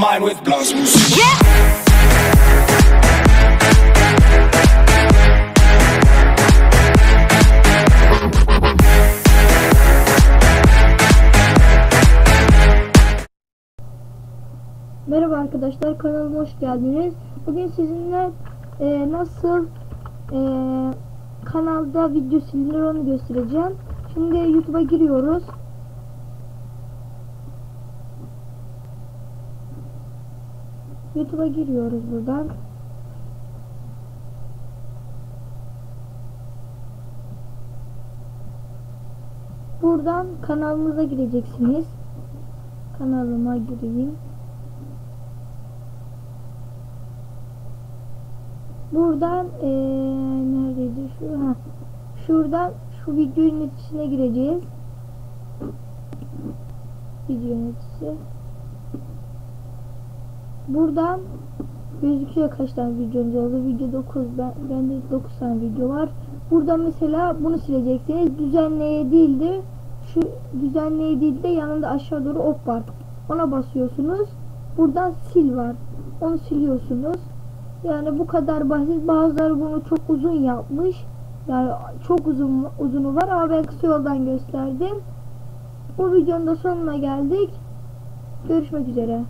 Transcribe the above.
mind with blast music. Merhaba arkadaşlar kanalıma hoş geldiniz. Bugün sizinle e, nasıl e, kanalda video silinir onu göstereceğim. Şimdi YouTube'a giriyoruz. YouTube'a giriyoruz buradan. Buradan kanalımıza gireceksiniz. Kanalıma gireyim. Buradan eee neredeydi şu ha şuradan şu video yöneticisine gireceğiz. Video yöneticisi. Buradan gözüküyor kaç tane videomuz oldu. Video 9. Ben, bende 9 tane video var. Burada mesela bunu sileceksiniz. Düzenleye değil de şu düzenleye değil de yanında aşağı doğru ok var. Ona basıyorsunuz. Buradan sil var. Onu siliyorsunuz. Yani bu kadar basit. Bazıları bunu çok uzun yapmış. Yani çok uzun uzunu var ama ben kısa yoldan gösterdim. Bu videonun da sonuna geldik. Görüşmek üzere.